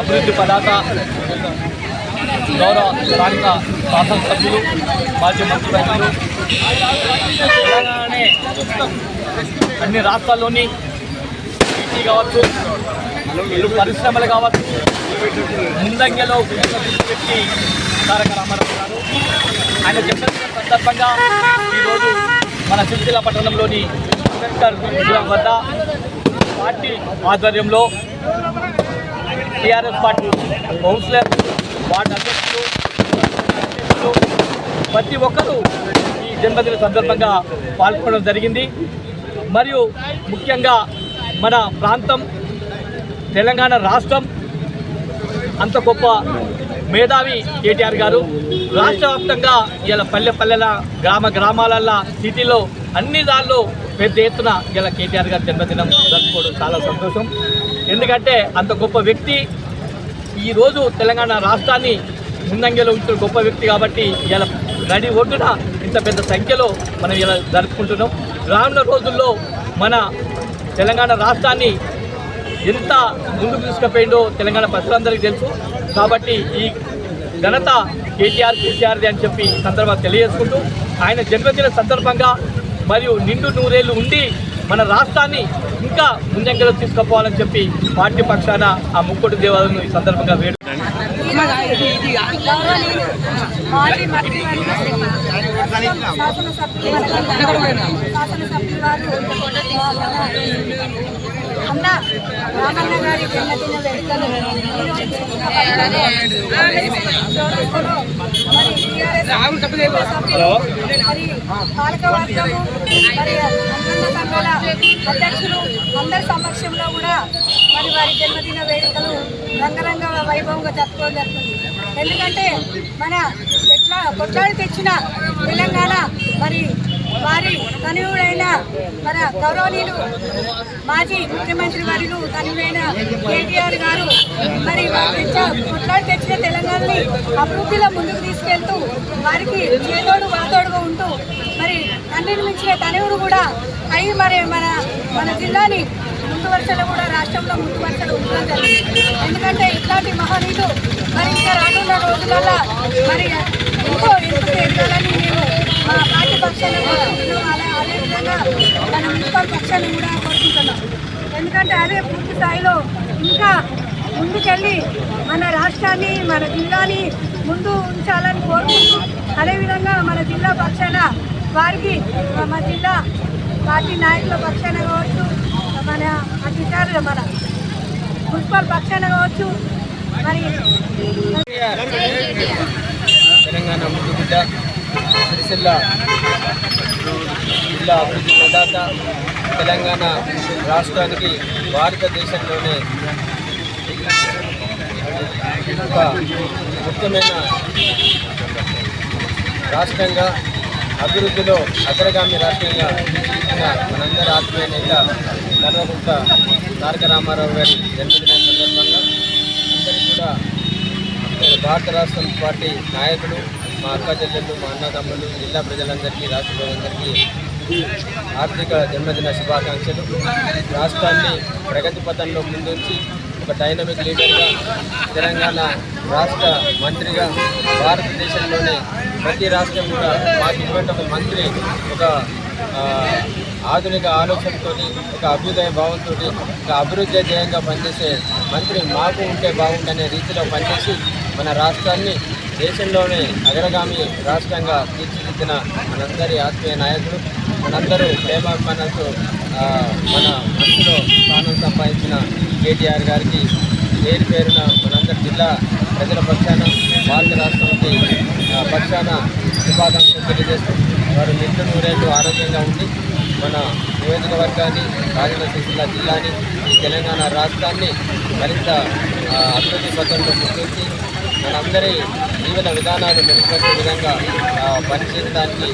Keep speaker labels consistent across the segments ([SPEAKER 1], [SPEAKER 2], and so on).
[SPEAKER 1] అభివృద్ధి పదాక గౌరవ స్థానిక శాసనసభ్యులు మాజీ మంత్రివర్యులు తెలంగాణనే అన్ని రాష్ట్రాల్లోని ఐటీ కావచ్చు ఇల్లు పరిశ్రమలు కావచ్చు ముందంజలో వ్యక్తి తారక రామారావు గారు. ఆయన చెప్పిన సందర్భంగా ఈరోజు మన సిరిసిల్ల పట్టణంలోని అంబేద్కర్ వద్ద పార్టీ ఆధ్వర్యంలో టీఆర్ఎస్ పార్టీ కౌన్సిలర్ వార్డు అధ్యక్షులు అధ్యక్షులు ప్రతి ఒక్కరూ ఈ జన్మదిన సందర్భంగా పాల్గొనడం జరిగింది. మరియు ముఖ్యంగా మన ప్రాంతం తెలంగాణ రాష్ట్రం అంత గొప్ప మేధావి కేటీఆర్ గారు రాష్ట్ర వ్యాప్తంగా ఇలా పల్లె పల్లెల గ్రామ గ్రామాలల్లో సిటీలో అన్ని దానిలో పెద్ద ఎత్తున ఇలా కేటీఆర్ గారి జన్మదినం జరుపుకోవడం చాలా సంతోషం. ఎందుకంటే అంత గొప్ప వ్యక్తి ఈరోజు తెలంగాణ రాష్ట్రాన్ని ముందంజలో ఉంచిన గొప్ప వ్యక్తి కాబట్టి ఇలా నడి ఒడ్డున ఇంత పెద్ద సంఖ్యలో మనం ఇలా జరుపుకుంటున్నాం. రానున్న రోజుల్లో మన తెలంగాణ రాష్ట్రాన్ని ఎంత ముందుకు తీసుకుపోయిందో తెలంగాణ ప్రజలందరికీ తెలుసు. కాబట్టి ఈ ఘనత కేటీఆర్ కేసీఆర్ది అని చెప్పి సందర్భంగా తెలియజేసుకుంటూ ఆయన జన్మదిన సందర్భంగా మరియు నిండు నూరేళ్ళు ఉండి మన రాష్ట్రాన్ని ఇంకా ముందంజలో తీసుకుపోవాలని చెప్పి పార్టీ పక్షాన ఆ ముక్కోటి దేవాలను ఈ సందర్భంగా వేడు
[SPEAKER 2] శాసనసభ్యులు అన్న రామన్న గారి జన్మదిన వేడుకలు. మరి పాలకవర్గము మరి అన్నన్న సంఘాల అధ్యక్షులు అందరి సమక్షంలో కూడా మరి వారి జన్మదిన వేడుకలు రంగరంగ వైభవంగా జరుపుకోవడం జరుగుతుంది. ఎందుకంటే మన ఎట్లా కొట్లాడి తెచ్చిన తెలంగాణ మరి వారి తనువుడైన మన గౌరవనీయులు మాజీ ముఖ్యమంత్రి వారిలు తనువైన కేటీఆర్ గారు మరి వారు తెచ్చిన తెలంగాణని అభివృద్ధిలో ముందుకు తీసుకెళ్తూ వారికి చేదోడు వాదోడుగా ఉంటూ మరి తండ్రిని మించిన తనువుడు కూడా అయి మరి మన మన జిల్లాని ముందు వరుసలో కూడా రాష్ట్రంలో ముందు వరుసలో ఉండడం జరిగింది. ఎందుకంటే ఇట్లాంటి మహనీయులు మరి ఇంకా రానున్న రోజులలో మరి ఎంతో ఎత్తుకు ఎదగాలని మేము మా పార్టీ పక్షాన్ని అదేవిధంగా మన మున్సిపల్ పక్షాన్ని కూడా కోరుకుంటున్నాం. ఎందుకంటే అదే పూర్తి స్థాయిలో ఇంకా ముందుకెళ్ళి మన రాష్ట్రాన్ని మన జిల్లాని ముందు ఉంచాలని కోరుకుంటూ అదేవిధంగా మన జిల్లా పక్షాన వారికి మా జిల్లా పార్టీ నాయకుల పక్షాన కావచ్చు మన అధికారులు మన మున్సిపల్ పక్షాన కావచ్చు మరి
[SPEAKER 3] తెలంగాణ ముందు బిడ్డ సిరిసిల్ల జిల్లా అభివృద్ధి ప్రదాత తెలంగాణ రాష్ట్రానికి భారతదేశంలోనే ఒక ముఖ్యమైన రాష్ట్రంగా అభివృద్ధిలో అగ్రగామి రాష్ట్రంగా తీర్చిదిద్దిన మనందరి ఆత్మీయ నేత కల్వకుంట తారక రామారావు గారి జన్మదిన సందర్భంగా అందరికీ కూడా భారత రాష్ట్రం పార్టీ నాయకులు మా అక్క చెల్లెళ్ళు మా అన్నదమ్ములు జిల్లా ప్రజలందరికీ రాష్ట్ర ప్రజలందరికీ ఆర్థిక జన్మదిన శుభాకాంక్షలు. రాష్ట్రాన్ని ప్రగతి పథంలో ముందుంచి ఒక డైనమిక్ లీడర్గా తెలంగాణ రాష్ట్ర మంత్రిగా భారతదేశంలోనే ప్రతి రాష్ట్రం కూడా మాకు ఇటువంటి ఒక మంత్రి ఒక ఆధునిక ఆలోచనతో ఒక అభ్యుదయ భావంతో ఒక అభివృద్ధి ధ్యేయంగా పనిచేసే మంత్రి మాకు ఉంటే బాగుండనే రీతిలో పనిచేసి మన రాష్ట్రాన్ని దేశంలోనే అగ్రగామి రాష్ట్రంగా తీర్చిదిద్దిన మనందరి ఆత్మీయ నాయకుడు మనందరూ ప్రేమాభిమానాలతో మన మనసులో స్థానం సంపాదించిన కేటీఆర్ గారికి పేరు పేరున మనందరి జిల్లా ప్రజల పక్షాన భారత రాష్ట్రానికి పక్షాన శుభాకాంక్షలు తెలియజేస్తూ వారు నిండు నూరేళ్ళు ఆరోగ్యంగా ఉండి మన నియోజకవర్గాన్ని రాజమండ్రి జిల్లా జిల్లాని ఈ తెలంగాణ రాష్ట్రాన్ని మరింత అభివృద్ధి పథంలో ముందుంచి మనందరి జీవన విధానాలు మెరుగుపరిచే విధంగా పనిచేయడానికి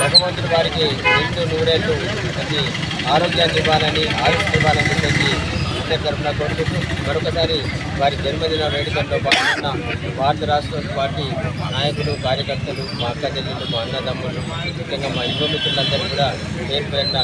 [SPEAKER 3] భగవంతుడి వారికి ఎంతో నూరేళ్ళు ప్రతి ఆరోగ్యాన్ని ఇవ్వాలని ఆయుష్ ఇవ్వాలని చెప్పేసి అందరి తరఫున కోరుకుంటూ మరొకసారి వారి జన్మదిన వేడుకల్లో పాల్గొన్న భారత రాష్ట్ర పార్టీ నాయకులు కార్యకర్తలు మా అక్క చెల్లెలు మా అన్నదమ్ములు ముఖ్యంగా మా యువ మిత్రులందరూ కూడా పేరు పేరున